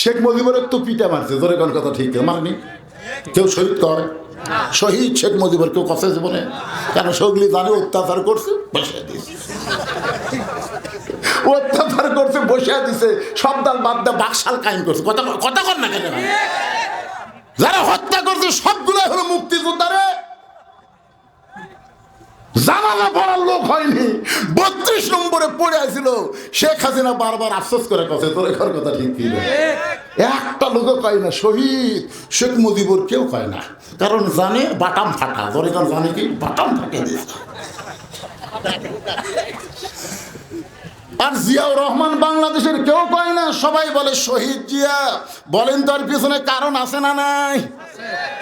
শেখ মুজিবুরের তো পিটা মারছে, জোরে কোন কথা ঠিক মারেনি? কেউ শহীদ কয় শহীদ শেখ মুজিবুর, কেউ কথা জীবনে? কেন সগলি জানে অত্যাচার করছে? বসে দিয়েছে। অত্যাচার করছে বসে দিছে সব দাল বাদ দিয়ে বাকশাল কায়েম করছে। কথা কথা কর না কেন? যারা হত্যা করছে সবগুলো হলো মুক্তিযোদ্ধারে। জানালা পড়ার লোক হয়নি। বত্রিশ নম্বরে পড়ে আসছিল শেখ হাসিনা বারবার আফসোস করে কথা তোর এখার কথা ঠিক কি একটা লোকও কয় না, শহীদ। শেখ মুজিবুর কেউ কয় না। কারণ জানে বাটাম ফাটা। এখানে জানে কি? বাটাম ফাটে আর জিয়াউর রহমান বাংলাদেশের কেউ কয় না, সবাই বলে শহীদ জিয়া। বলেন তার পিছনে কারণ আছে না নাই?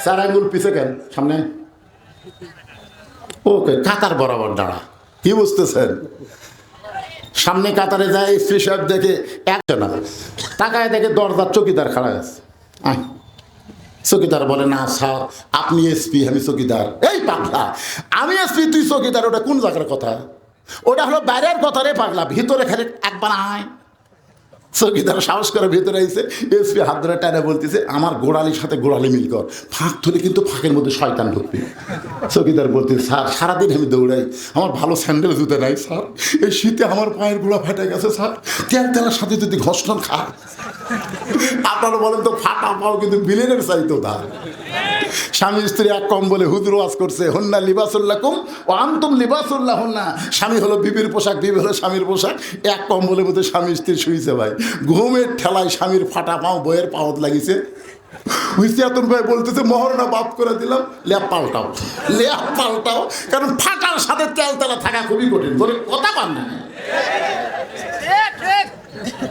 স্যার, আঙ্গুল পিছে কেন? সামনে। ওকে, কাতার বরাবর দাঁড়া। কি বুঝতেছেন? সামনে কাতারে যায়, স্ত্রী সাহেব দেখে একটা না তাকায় দেখে দরজার চকিদার খাড়া আছে। চকিদার বলে, না স্যার, আপনি এসপি আমি চকিদার। এই পাগলা, আমি এসপি তুই চকিদার, ওটা কোন জায়গার কথা? ওটা হলো বাইরের কথা রে পাগলা, ভিতরে খালি একবার আয়। চকিদার সাহস করে ভেতরে আইসে এসপি হাত ধরে টাইনে বলতেছে, আমার গোড়ালির সাথে গোড়ালি মিল কর। ফাঁক ধরে কিন্তু ফাঁকের মধ্যে শয়তান ঢুকবে। চকিদার বলতেছে, স্যার, সারাদিন আমি দৌড়াই। আমার ভালো স্যান্ডেল জুতে নাই, স্যার। এই শীতে আমার পায়ের গোড়া ফেটে গেছে, স্যার। তেল তেলার সাথে যদি ঘষটন খা আপনারা বলেন তো ফাটা পাও কিন্তু বিলেনের চাইতো তার স্বামী স্ত্রী এক কম বলে হুজুর ওয়াজ করছে, হন্না লিবাসুল্লাহ কুম ও আন্তম লিবাসুল্লাহ হন্না স্বামী হলো বিবির পোশাক, বিবি হলো স্বামীর পোশাক। এক কম বলে বোধ স্বামী স্ত্রী শুইছে ভাই। ঘুমের ঠেলায় স্বামীর ফাটা পাও, বইয়ের পাওত লাগিছে। ভাই বলতেছে, মহরণা বাপ করে দিলাম পাল্টাও। পাল্টাও, কারণ ফাটার সাথে থাকা খুবই কঠিন। বলে, কথা পান না।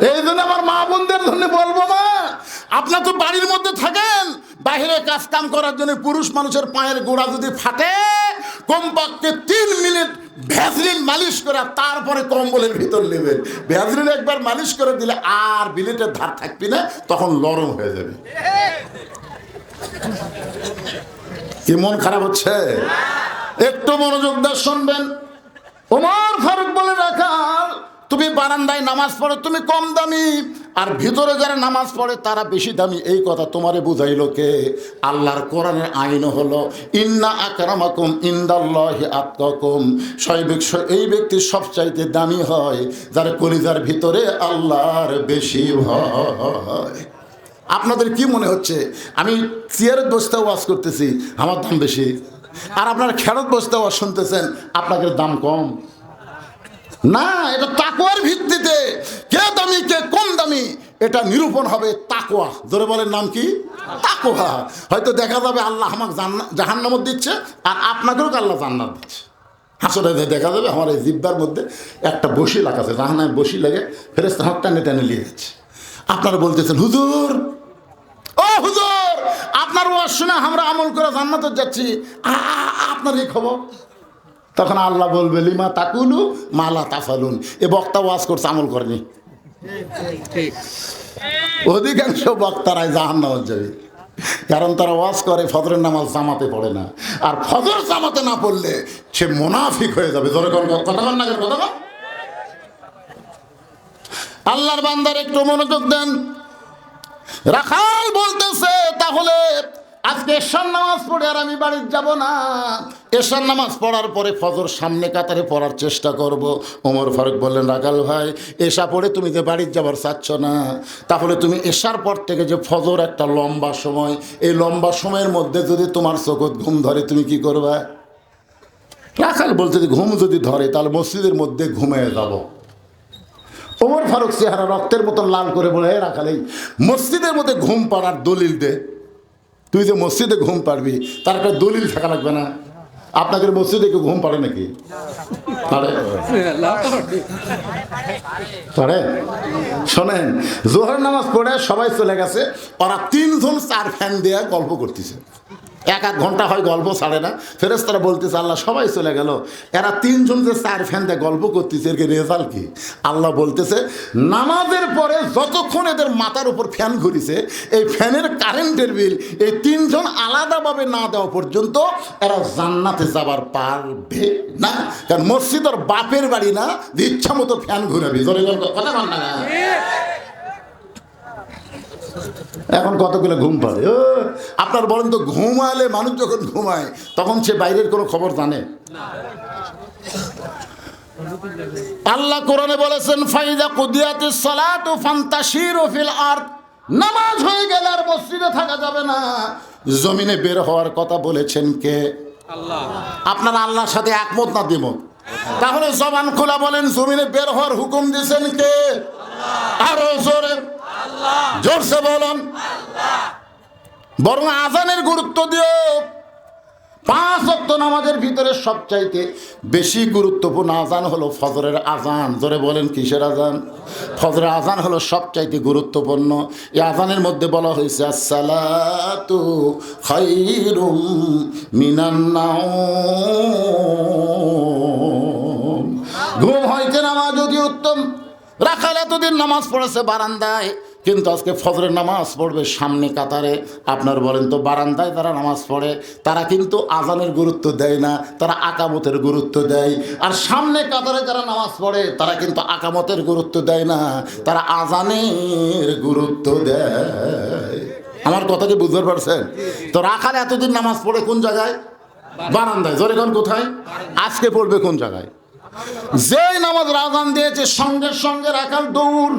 এই জন্য আমার মা বোনদের জন্য বলব আপনার তো বাড়ির মধ্যে থাকেন বাইরে কাজ কাম করার জন্য পুরুষ মানুষের পায়ের গোড়া যদি ফাটে, কমপক্ষে তিন মিনিট ভ্যাসলিন মালিশ করে তারপরে কম্বলের ভিতর নেবেন। ভ্যাসলিন একবার মালিশ করে দিলে আর বিলেটের ধার থাকবি না, তখন লরম হয়ে যাবে। কি মন খারাপ হচ্ছে? একটু মনোযোগ দিয়ে শুনবেন। ওমর ফারুক বলে রাখাল তুমি বারান্দায় নামাজ পড়ো, তুমি কম দামি। আর ভিতরে যারা নামাজ পড়ে, তারা বেশি দামি। এই কথা তোমারে বুঝাইলো কে? আল্লাহর কোরআনের আইন হলো, ইন্না আকরামাকুম ইন্দাল্লাহি আতকাকুম। এই ব্যক্তি সবচাইতে দামি হয়, যার কলিজার ভিতরে আল্লাহর বেশি ভয়। আপনাদের কি মনে হচ্ছে? আমি চেয়ারের দোষটা ওয়াজ করতেছি, আমার দাম বেশি। আর আপনার খেরত বসতে শুনতেছেন, আপনাদের দাম কম। না, এটা তাকুয়ার ভিত্তিতে। কে দামি, কে কম দামি, এটা নিরূপণ হবে তাকুয়া ধরে বলেন নাম কি? তাকুয়া হয়তো দেখা যাবে আল্লাহ আমাকে জাহান্নামত দিচ্ছে, আর আপনাকেও আল্লাহ জান্নাত দিচ্ছে। হাসলে দেখা যাবে, আমার এই জিব্বার মধ্যে একটা বসি লাগাছে জাহানায় বসি লাগে ফেরেস্তা হাত টানে টানে নিয়ে যাচ্ছে আপনারা বলতেছেন, হুজুর, ও হুজুর, আপনার ওয়াজ শুনে আমরা আমল করে জান্নাতে যাচ্ছি। আপনার এই খবর? তখন আল্লাহ বলবে, লিমা তাকুলু মালা তাফালুন। এ বক্তা ওয়াজ করছে, আমল করেনি। অধিকাংশ বক্তারাই জাহান্নামত যাবে। কারণ তারা ওয়াজ করে, ফজরের নামাজ জামাতে পড়ে না। আর ফজর জামাতে না পড়লে সে মোনাফিক হয়ে যাবে। ধরে কন না কন? আল্লাহর বান্দার একটু মনোযোগ দেন। রাখাল বলতেছে, তাহলে আজকে এশার নামাজ পড়ে আর আমি বাড়ির যাব না। এশার নামাজ পড়ার পরে ফজর সামনে কাতারে পড়ার চেষ্টা করব। ওমর ফারুক বললেন রাখাল ভাই, এশা পড়ে তুমি যে বাড়ির যাবার চাচ্ছ না। তাহলে তুমি এশার পর থেকে যে ফজর একটা লম্বা সময়, এই লম্বা সময়ের মধ্যে যদি তোমার চোখত ঘুম ধরে, তুমি কি করবে? রাখাল বলছে যে ঘুম যদি ধরে, তাহলে মসজিদের মধ্যে ঘুমিয়ে যাব। ওমর ফারুক চেহারা রক্তের মতন লাল করে বলে, "হে রাখালেই মসজিদের মধ্যে ঘুম পাড়ার দলিল দে। তুই যে মসজিদে ঘুম পারবি তার একটা দলিল থাকা লাগবে না। আপনাদের মসজিদে কেউ ঘুম পাড়ে নাকি? পারে শোনেন জোহর নামাজ পড়ে সবাই চলে গেছে, ওরা তিনজন চার ফ্যান দেয়া গল্প করতেছে। এক এক ঘণ্টা হয় গল্প ছাড়ে না। ফেরেস তারা বলতেছে, আল্লাহ, সবাই চলে গেল। এরা তিনজন যে চার ফ্যান দিয়ে গল্প করতেছে, এর রেজাল্ট কি? আল্লাহ বলতেছে, নামাজের পরে যতক্ষণ এদের মাথার উপর ফ্যান ঘুরিছে, এই ফ্যানের কারেন্টের বিল এই তিনজন আলাদাভাবে না দেওয়া পর্যন্ত এরা জান্নাতে যাবার পারবে না। কারণ মসজিদ ওর বাপের বাড়ি না ইচ্ছা মতো ফ্যান ঘুরাবি। কথা বল না। এখন কতগুলো ঘুম পাবে ও, আপনার বলেন তো ঘুমালে মানুষ যখন ঘুমায় তখন সে বাইরের কোনো খবর জানে? আল্লাহ কোরআনে বলেছেন ফাইদা কুদিয়াতি সালাতু ফান্তাশিরু ফিল আরদ। নামাজ হয়ে গেলে আর মসজিদে থাকা যাবে না। জমিনে বের হওয়ার কথা বলেছেন কে? আল্লাহ। আপনার আল্লাহর সাথে একমত না দ্বিমত? তাহলে জবান খোলা বলেন জমিনে বের হওয়ার হুকুম দিয়েছেন কে? আরও জোরে। জোরসে বলুন। বরং আজানের গুরুত্ব দিও। পাঁচ অক্ত নামাজের ভিতরে সবচাইতে বেশি গুরুত্বপূর্ণ আজান হলো ফজরের আজান। জোরে বলেন কিসের আজান? ফজরের আজান হলো সবচাইতে গুরুত্বপূর্ণ। এই আজানের মধ্যে বলা হয়েছে আসসালাতু খাইরুম মিনান নাওম। ঘুম হইতে নামাজ যদি উত্তম। রাখাল এতদিন নামাজ পড়েছে বারান্দায়। কিন্তু আজকে ফজরের নামাজ পড়বে সামনে কাতারে। আপনার বলেন তো বারান্দায় তারা নামাজ পড়ে, তারা কিন্তু আজানের গুরুত্ব দেয় না, তারা আকামতের গুরুত্ব দেয়। আর সামনে কাতারে যারা নামাজ পড়ে, তারা কিন্তু আকামতের গুরুত্ব দেয় না, তারা আজানের গুরুত্ব দেয়। আমার কথা কি বুঝতে পারছেন? তো রাখাল এতদিন নামাজ পড়ে কোন জায়গায়? বারান্দায়। জোরে কোন কোথায়? আজকে পড়বে কোন জায়গায়? যেই নামাজ রাজান দিয়েছে, সঙ্গে সঙ্গে রাখাল দৌড়।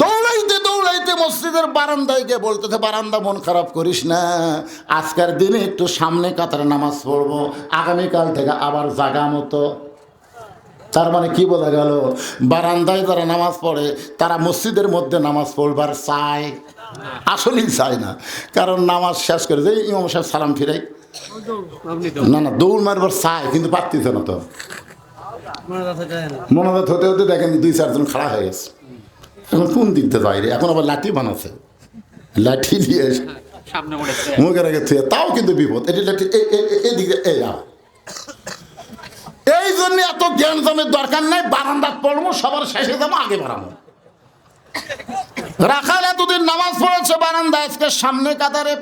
দৌড়াইতে দৌড়াইতে মসজিদের বারান্দায় গিয়ে বলতেছে বারান্দা মন খারাপ করিস না। আজকের দিনে একটু সামনে কাতারে নামাজ পড়ব। আগামীকাল থেকে আবার জাগা মতো। তার মানে কি বোঝা গেল? বারান্দায় যারা নামাজ পড়ে তারা মসজিদের মধ্যে নামাজ পড়বার চায়। আসলেই চায় না। কারণ নামাজ শেষ করে যে ইমাম সাহেব সালাম ফিরাই। না না দৌড় মারবার চায় কিন্তু পারতেছে না তো। মনে মনোজাত হতে হতে দেখেন দুই চারজন খাড়া হয়ে গেছে। এখন কোন দিক যাই রে এখন আবার লাঠি বানাচ্ছে। লাঠি দিয়ে মুখে রেখে মুখের আগে থুয়ে তাও কিন্তু বিপদ। এটি লাঠি এদিকে এই আও। এই জন্য এত জ্ঞান জমের দরকার নাই বারান্দা পড়ব সবার শেষে যাব আগে বাড়াবো। রাখাল এতদিন নামাজ পড়েছে বারান্দা আজকে সামনে কাতারে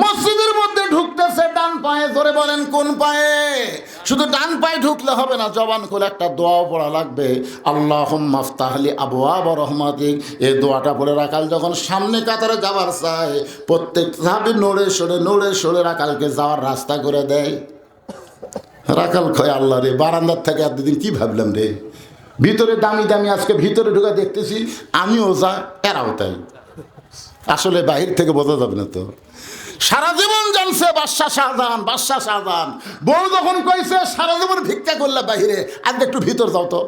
মসজিদের মধ্যে ঢুকতেছে, ডান পায়ে ধরে বলেন, কোন পায়ে? শুধু ডান পায়ে ঢুকলে হবে না, জবান করে একটা দোয়াও পড়া লাগবে। আল্লাহ মাফতাহলি আবু আব রহমাতিক। এই দোয়াটা পড়ে রাখাল যখন সামনে কাতারে যাবার চায়, প্রত্যেক সাহাবি নড়ে সরে নড়ে সরে রাখালকে যাওয়ার রাস্তা করে দেয়। রাখাল খয় আল্লাহ রে, বারান্দার থেকে এতদিন কি ভাবলাম রে? ভিতরে দামি দামি, আজকে ভিতরে ঢুকে দেখতেছি, আমিও যা, এরাও তাই। আসলে বাহির থেকে বোঝা যাবে না তো। সারা জীবন জানছে, বাদশাহ শাহজাহান বাদশাহ শাহজাহান। বউ যখন কইছে, সারা জীবন ভিক্ষা করলে বাহিরে আজ একটু ভিতর যাও তো।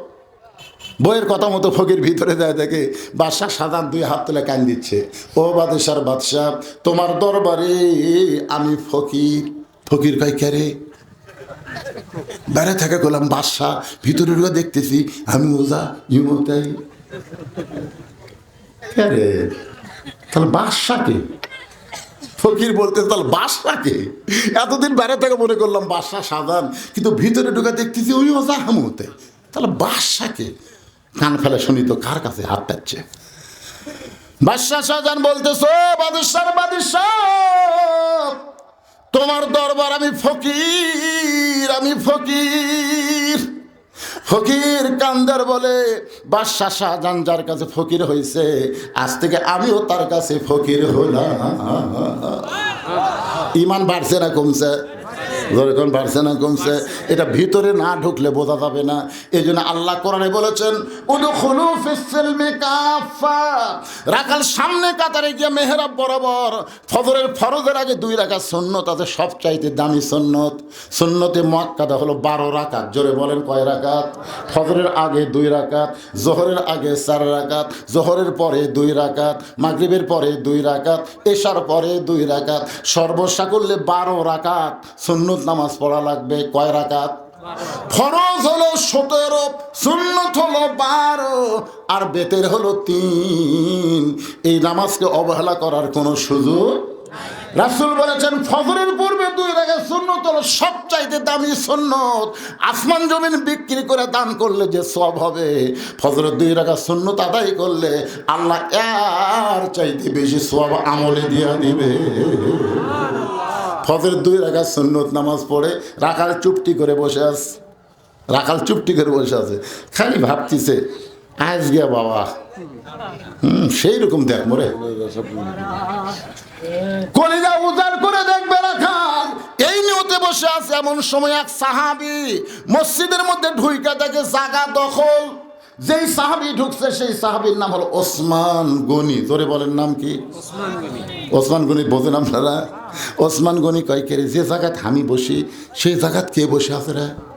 বইয়ের কথা মতো ফকির ভিতরে যায় দেখে, বাদশাহ সাধারণ দুই হাত তুলে কান দিচ্ছে। ও বাদশার বাদশাহ, তোমার দরবারে আমি ফকির। ফকির কয়, কে রে? বাইরে থেকে করলাম বাদশাহ ভিতরে ঢুকে দেখতেছি, আমি ওজা ইমো তাই কে রে? তাহলে বাদশাকে ফকির বলতে তাহলে বাদশাকে এতদিন বাইরে থেকে মনে করলাম বাদশাহ সাধারণ কিন্তু ভিতরে ঢুকে দেখতেছি ওই ওজা হামুতে। তাহলে বাদশাকে কান ফেলে শুনি তো, কার কাছে হাত পাচ্ছে? বাদশাহ শাহজাহান বলতেছো বাদশার বাদশাহ, তোমার দরবার আমি ফকির আমি ফকির। ফকির কান্দার বলে বাদশাহ শাহজাহান যার কাছে ফকির হয়েছে আজ থেকে আমিও তার কাছে ফকির হলাম। ইমান বাড়ছে না কমছে। যখন বাড়ছে না কমছে? এটা ভিতরে না ঢুকলে বোঝা যাবে না। এই জন্য আল্লাহ কোরআনে বলেছেন রাখাল সামনে কাতারে গিয়ে মেহরাব বরাবর ফজরের ফরজের আগে দুই রাকাত সুন্নত আছে, সবচাইতে দামি সুন্নত। সুন্নতে মক্কাদা হলো বারো রাকাত। জোরে বলেন কয় রাকাত? ফজরের আগে দুই রাকাত, জোহরের আগে চার রাকাত, জোহরের পরে দুই রাকাত, মাগরিবের পরে দুই রাকাত, এশার পরে দুই রাকাত। সর্বসা করলে বারো রাকাত সুন্নত নামাজ পড়া লাগবে, কয় রাকাত? ফরজ হলো সতেরো, সুন্নত হলো বারো, আর বেতের হলো তিন। এই নামাজকে অবহেলা করার কোনো সুযোগ রাসুল বলেছেন, ফজরের পূর্বে দুই রেখে সুন্নত হলো সবচাইতে দামি সুন্নত। আসমান জমিন বিক্রি করে দান করলে যে সব হবে, ফজরের দুই রাখা সুন্নত আদায় করলে আল্লাহ আর চাইতে বেশি সব আমলে দিয়া দিবে। ফজরের দুই রাখা সুন্নত নামাজ পড়ে রাখাল চুপটি করে বসে আছে। রাখাল চুপটি করে বসে আছে। খালি ভাবতিছে, আজ গিয়া বাবা। হুম সেই রকম দেখ মরে। কলিজা উজাড় করে দেখবে রাখাল। এই নিয়তে বসে আছে এমন সময় এক সাহাবি মসজিদের মধ্যে ঢুইকা দেখে জাগা দখল যেই সাহাবি ঢুকছে সেই সাহাবির নাম হলো ওসমান গনি। জোরে বলেন নাম কি? ওসমান গনি। বোঝেন আপনারা? ওসমান গনি কয় কে যে জায়গাত আমি বসি সেই জায়গাত কে বসে আছে রে?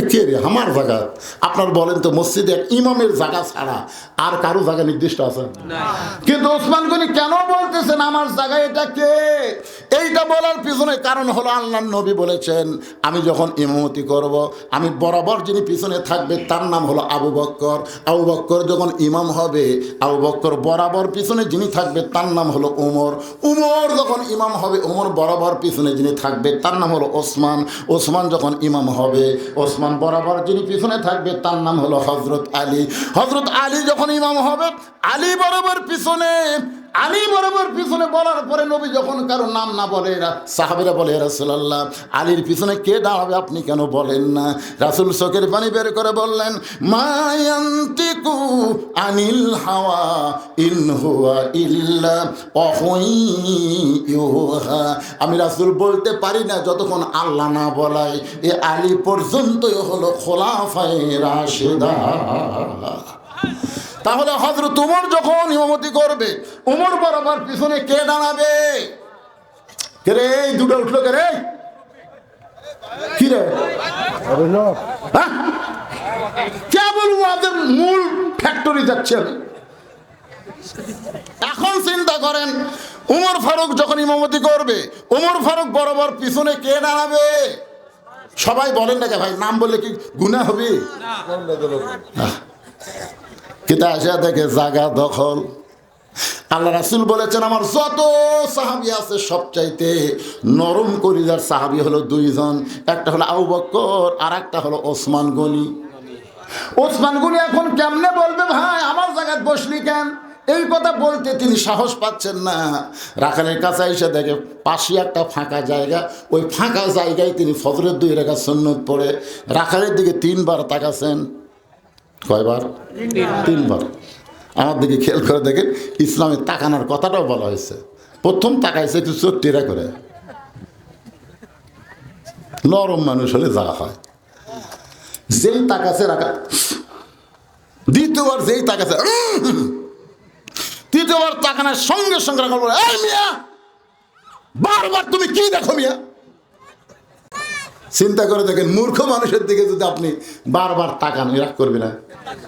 কে রে? আমার জায়গা। আপনার বলেন তো মসজিদে এক ইমামের জায়গা ছাড়া আর কারও জায়গা নির্দিষ্ট আছে? কিন্তু ওসমান গনি কেন বলতেছেন আমার জায়গা এটা কে? এইটা বলার পিছনে কারণ হলো আল্লাহ নবী বলেছেন আমি যখন ইমামতি করব আমি বরাবর যিনি পিছনে থাকবে তার নাম হলো আবু বক্কর। আবু বক্কর যখন ইমাম হবে আবু বক্কর বরাবর পিছনে যিনি থাকবে তার নাম হলো উমর। উমর যখন ইমাম হবে উমর বরাবর পিছনে যিনি থাকবে তার নাম হলো ওসমান। ওসমান যখন ইমাম হবে ওসমান বরাবর যিনি পিছনে থাকবে, তার নাম হলো হজরত আলী। হজরত আলী যখন ইমাম হবে, আলী বরাবর পিছনে আলী বরাবর পিছনে বলার পরে নবী যখন কারও নাম না বলে রা- সাহাবীরা বলে রাসূলুল্লাহ, আলীর পিছনে কে দাঁড়াবে আপনি কেন বলেন না? রাসূল চোখের পানি বের করে বললেন মায়ান্তিকু আনিল হাওয়া ইন হুয়া ইল্লা ওয়াহয়ুহা আমি রাসূল বলতে পারি না, যতক্ষণ আল্লাহ না বলায়, এ আলী পর্যন্তই হলো খোলাফায়ে রাশেদা। তাহলে হজরত উমর যখন ইমামতি করবে উমর বরাবর পিছনে কে দাঁড়াবে? কে রে এই দুটো উঠল কে রে? কি রে? হ্যাঁ? কেবল ওদের মূল ফ্যাক্টরি যাচ্ছে। এখন চিন্তা করেন উমর ফারুক যখন ইমামতি করবে উমর ফারুক বরাবর পিছনে কে দাঁড়াবে? সবাই বলেন না কে ভাই নাম বললে কি গুণা হবে? কিন্তু আসিয়া দেখে জাগা দখল। আল্লাহ রাসুল বলেছেন, আমার যত সাহাবি আছে সবচাইতে নরম করিদার সাহাবি হলো দুইজন। একটা হলো আবু বক্কর আর একটা হলো ওসমান গনি। ওসমান গনি এখন কেমনে বলবে ভাই, আমার জায়গায় বসলি কেন? এই কথা বলতে তিনি সাহস পাচ্ছেন না। রাখালের কাছে এসে দেখে পাশে একটা ফাঁকা জায়গা, ওই ফাঁকা জায়গায় তিনি ফজরের দুই রেখা সন্ন্যত পড়ে। রাখালের দিকে তিনবার তাকাছেন। কয়বার? তিনবার। আমার দিকে খেয়াল করে দেখেন ইসলামের তাকানোর কথাটাও বলা হয়েছে। প্রথম তাকাইছে একটু চোখ টেরা করে। নরম মানুষ হলে যা হয়। যেই তাকাছে রাখা দ্বিতীয়বার যেই তাকাছে তৃতীয়বার তাকানোর সঙ্গে সঙ্গে রাখা বলে বারবার তুমি কি দেখো মিয়া? চিন্তা করে দেখেন, মূর্খ মানুষের দিকে যদি আপনি বারবার তাকান রাগ করবি না।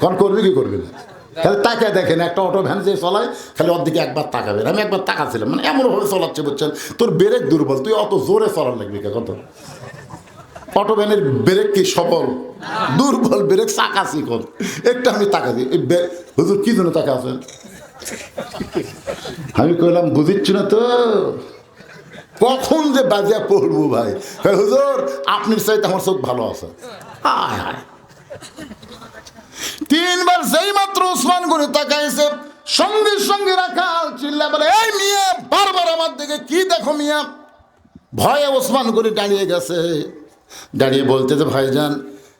কন করবি কি করবি না? খালি তাকায় দেখেন, একটা অটো ভ্যান যে চলায়, খালি ওর দিকে একবার তাকাবে। আমি একবার তাকাছিলাম মানে এমনভাবে চলাচ্ছে, বুঝছেন? তোর ব্রেক দুর্বল, তুই অত জোরে চলার লাগবি কে? কত? অটো ভ্যানের ব্রেক কি সবল দুর্বল ব্রেক চাকা শিকল একটু আমি তাকাছি এই বে- হুজুর, কি জন্য তাকা আছেন আমি কইলাম, বুঝিচ্ছি না তো? কখন যে বাজিয়া পড়ব ভাই? হুজুর, আপনি চাইতে আমার চোখ ভালো আছে। হায় হায়। তিনবার যেই মাত্র উসমান গনি তাকাইছে, সঙ্গে সঙ্গে রাখাল চিল্লা বলে, এই মিয়া, বারবার আমার দিকে কি দেখো মিয়া? ভয়ে ওসমান গনি দাঁড়িয়ে গেছে। দাঁড়িয়ে বলতে যে, ভাইজান,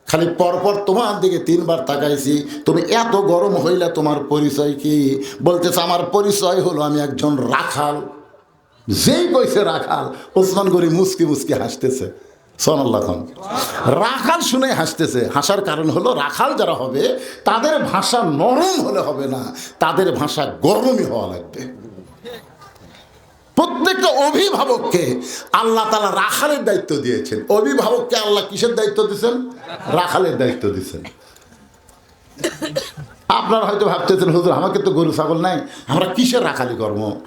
খালি পরপর তোমার দিকে তিনবার তাকাইছি। তুমি এত গরম হইলে, তোমার পরিচয় কি? বলতেছে, আমার পরিচয় হলো আমি একজন রাখাল। যেই কইছে রাখাল, ওসমান গরি মুসকি মুসকি হাসতেছে। সোনাল্লাহ খান। রাখাল শুনে হাসতেছে। হাসার কারণ হলো রাখাল যারা হবে, তাদের ভাষা নরম হলে হবে না, তাদের ভাষা গরমই হওয়া লাগবে। প্রত্যেকটা অভিভাবককে আল্লাহ তালা রাখালের দায়িত্ব দিয়েছেন। অভিভাবককে আল্লাহ কিসের দায়িত্ব দিয়েছেন? রাখালের দায়িত্ব দিয়েছেন। আপনারা হয়তো ভাবতেছেন, হুজুর, আমাকে তো গরু, ছাগল নাই। আমরা কিসের রাখালি কর্ম